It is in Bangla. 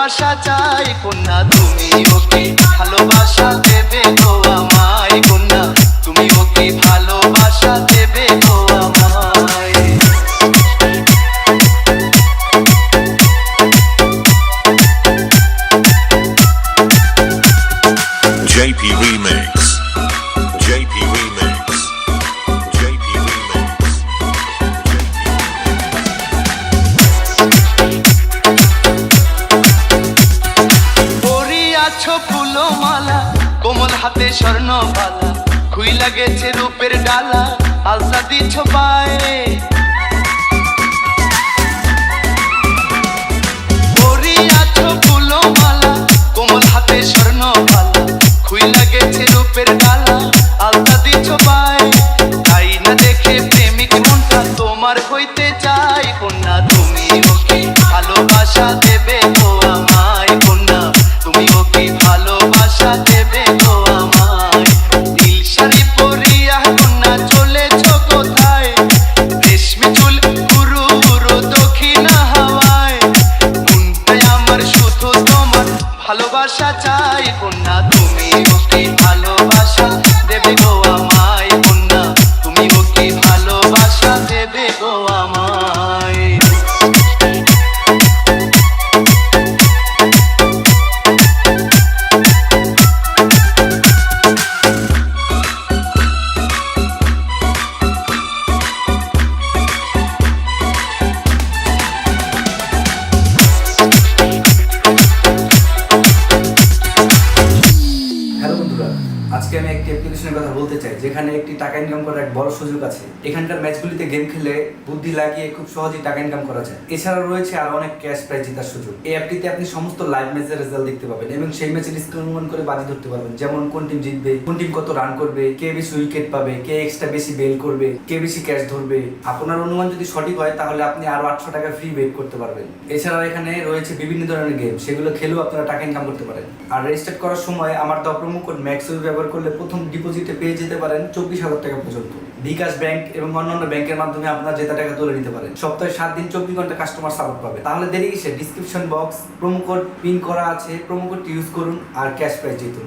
ভালোবাসা চাই কন্যা তুমি ওকে ভালোবাসা। মালা কোমল হাতে স্বর্ণ বালা খুই লাগেছে রূপের ডালা আলতা মনটা তোমার হইতে চাই কন্যা, তুমি ওকে ভালোবাসা চাই কন্যা তুমি ওকে ভালোবাসা। আজকে আমি একটি অ্যাপ্লিকেশনের কথা বলতে চাই, যেখানে একটি টাকা ইনকাম করার এক বড় সুযোগ আছে। এখানকার ম্যাচগুলিতে গেম খেলে বুদ্ধি লাগিয়ে খুব সহজেই টাকা ইনকাম করা যায়। এছাড়াও রয়েছে আরও অনেক ক্যাশ প্রাইজ জেতার সুযোগ। এই অ্যাপটিতে আপনি সমস্ত লাইভ ম্যাচের রেজাল্ট দেখতে পাবেন এবং সেই ম্যাচের স্কোর করে বাজি ধরতে পারবেন। যেমন কোন টিম জিতবে, কোন টিম কত রান করবে, কে বেশি উইকেট পাবে, কে এক্সট্রা বেশি বেল করবে, কে বেশি ক্যাশ ধরবে। আপনার অনুমান যদি সঠিক হয়, তাহলে আপনি আরও আটশো টাকা ফ্রি বেট করতে পারবেন। এছাড়াও এখানে রয়েছে বিভিন্ন ধরনের গেম সেগুলো খেলেও আপনারা টাকা ইনকাম করতে পারেন। আর রেজিস্টার করার সময় আমার প্রোমো কোড ম্যাক্সওয়েল ব্যবহার করলে প্রথম ডিপোজিটে পেয়ে যেতে পারেন চব্বিশ হাজার টাকা পর্যন্ত। বিকাশ ব্যাংক এবং অন্যান্য ব্যাংকের মাধ্যমে আপনার জেতা টাকা তুলে নিতে পারেন। সপ্তাহে সাত দিন চব্বিশ ঘণ্টা কাস্টমার সাপোর্ট পাবে। তাহলে দেরি কিসে description box promo code pin করা আছে প্রোমো কোডটি ইউজ করুন আর ক্যাশ প্রাইজ জিতুন।